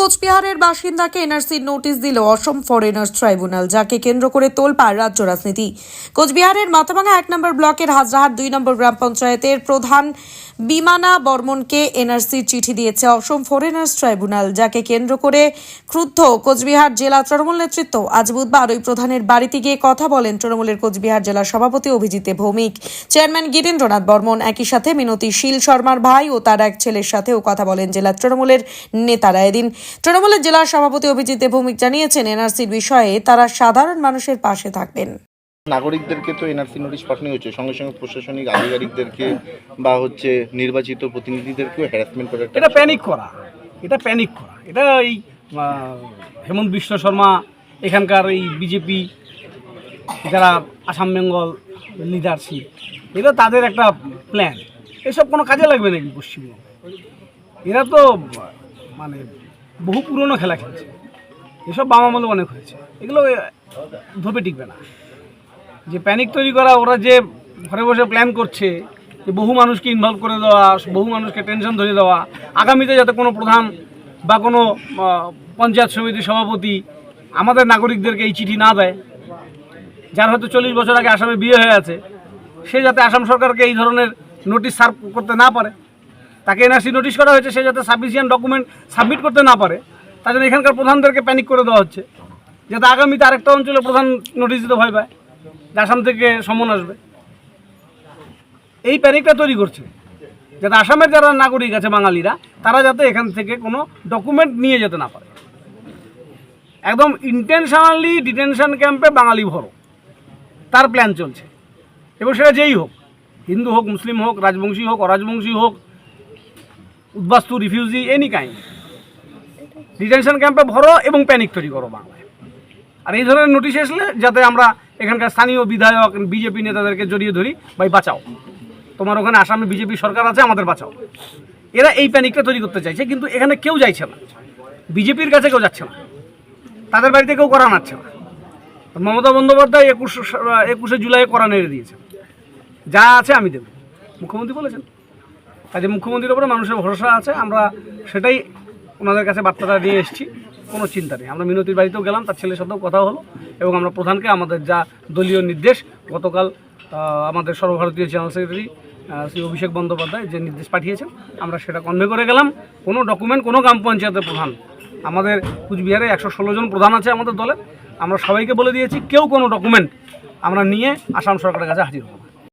কোচবিহারের বাসিন্দাকে এনআরসির নোটিশ দিল অসম foreigners tribunal, যাকে কেন্দ্র করে তোলপাড় রাজ্য রাজনীতি। কোচবিহারের মাথাভাঙা এক নম্বর ব্লকের হাজরাহাট দুই নম্বর গ্রাম পঞ্চায়েতের প্রধান বিমানা বর্মনকে এনআরসির চিঠি দিয়েছে অসম ফরেনার্স ট্রাইব্যুনাল, যাকে কেন্দ্র করে ক্রুদ্ধ কোচবিহার জেলা তৃণমূল নেতৃত্ব আজ বুধবার ওই প্রধানের বাড়িতে গিয়ে কথা বলেন তৃণমূলের কোচবিহার জেলা সভাপতি অভিজিৎ ভৌমিক। চেয়ারম্যান গিরেন্দ্রনাথ বর্মন একই সাথে মিনতি শীল শর্মার ভাই ও তার এক ছেলের সাথেও কথা বলেন জেলা তৃণমূলের নেতারা। এদিন তৃণমূলের জেলা সভাপতি অভিজিৎ ভৌমিক জানিয়েছেন এনআরসির বিষয়ে তারা সাধারণ মানুষের পাশে থাকবেন। নাগরিকদেরকে তো এনআরসি নোটিশ পাঠানো হচ্ছে। সঙ্গে সঙ্গে প্রশাসনিক আধিকারিকদেরকে বা হচ্ছে নির্বাচিত প্রতিনিধিদেরকেও হ্যারাসমেন্ট একটা এটা প্যানিক করা। এটা প্যানিক করা। এটা এই হেমন্ত বিশ্ব শর্মা এখানকার এই বিজেপি যারা আসাম বেঙ্গল লিডারশিপ এটা তাদের একটা প্ল্যান এসব কোনো কাজে লাগবে নাকি পশ্চিমবঙ্গ? এরা তো মানে বহু পুরনো খেলা খেলছে। এসব বাম আমলে অনেক হয়েছে। এগুলো ধোপে টিকবে না। যে প্যানিক তৈরি করা, ওরা যে ঘরে বসে প্ল্যান করছে, যে বহু মানুষকে ইনভলভ করে দেওয়া, বহু মানুষকে টেনশন ধরে দেওয়া, আগামীতে যাতে কোনো প্রধান বা কোনো পঞ্চায়েত সমিতির সভাপতি আমাদের নাগরিকদেরকে এই চিঠি না দেয়, যার হয়তো চল্লিশ বছর আগে আসামে বিয়ে হয়ে আছে, সে যাতে আসাম সরকারকে এই ধরনের নোটিশ সার্ভ করতে না পারে। তাকে এনআরসি নোটিশ করা হয়েছে, সে যাতে সাফিসিয়েন্ট ডকুমেন্ট সাবমিট করতে না পারে। তার জন্য এখানকার প্রধানদেরকে প্যানিক করে দেওয়া হচ্ছে, যাতে আগামীতে আরেকটা অঞ্চলে প্রধান নোটিশ দিতে ভয় পায়, আসাম থেকে সমন আসবে। এই প্যানিকটা তৈরি করছে, যাতে আসামের যারা নাগরিক আছে বাঙালিরা, তারা যাতে এখান থেকে কোনো ডকুমেন্ট নিয়ে যেতে না পারে। একদম ইন্টেনশনালি ডিটেনশন ক্যাম্পে বাঙালি ভরো, তার প্ল্যান চলছে। এবং সেটা যেই হোক, হিন্দু হোক, মুসলিম হোক, রাজবংশী হোক, অরাজবংশী হোক উদ্বাস্তু রিফিউজি এনি কাইন্ড ডিটেনশন ক্যাম্পে ভরো এবং প্যানিক তৈরি করো বাংলায়। আর এই ধরনের নোটিশ আসলে যাতে আমরা এখানকার স্থানীয় বিধায়ক বিজেপি নেতাদেরকে জড়িয়ে ধরি, ভাই, বাঁচাও। তোমার ওখানে আসামে বিজেপি সরকার আছে, আমাদের বাঁচাও। এরা এই প্যানিকটা তৈরি করতে চাইছে, কিন্তু এখানে কেউ যাইছে না। বিজেপির কাছে কেউ যাচ্ছে না। তাদের বাড়িতে কেউ করা নাচ্ছে না। মমতা বন্দ্যোপাধ্যায় একুশ, একুশে জুলাই করা নেড়ে দিয়েছে। যা আছে আমি দেব। মুখ্যমন্ত্রী বলেছেন। কাজে মুখ্যমন্ত্রীর ওপরে মানুষের ভরসা আছে, আমরা সেটাই ওনাদের কাছে বার্তাটা নিয়ে এসেছি। কোনো চিন্তা নেই। আমরা মিনতির বাড়িতেও গেলাম, তার ছেলের সাথেও কথা হলো এবং আমরা প্রধানকে আমাদের যা দলীয় নির্দেশ, গতকাল আমাদের সর্বভারতীয় জেনারেল সেক্রেটারি শ্রী অভিষেক বন্দ্যোপাধ্যায় যে নির্দেশ পাঠিয়েছেন, আমরা সেটা কনভে করে গেলাম। কোনো ডকুমেন্ট কোনো গ্রাম পঞ্চায়েতের প্রধান, আমাদের কুচবিহারে একশো ষোলো জন প্রধান আছে আমাদের দলে আমরা সবাইকে বলে দিয়েছি, কেউ কোনো ডকুমেন্ট আমরা নিয়ে আসাম সরকারের কাছে হাজির হব।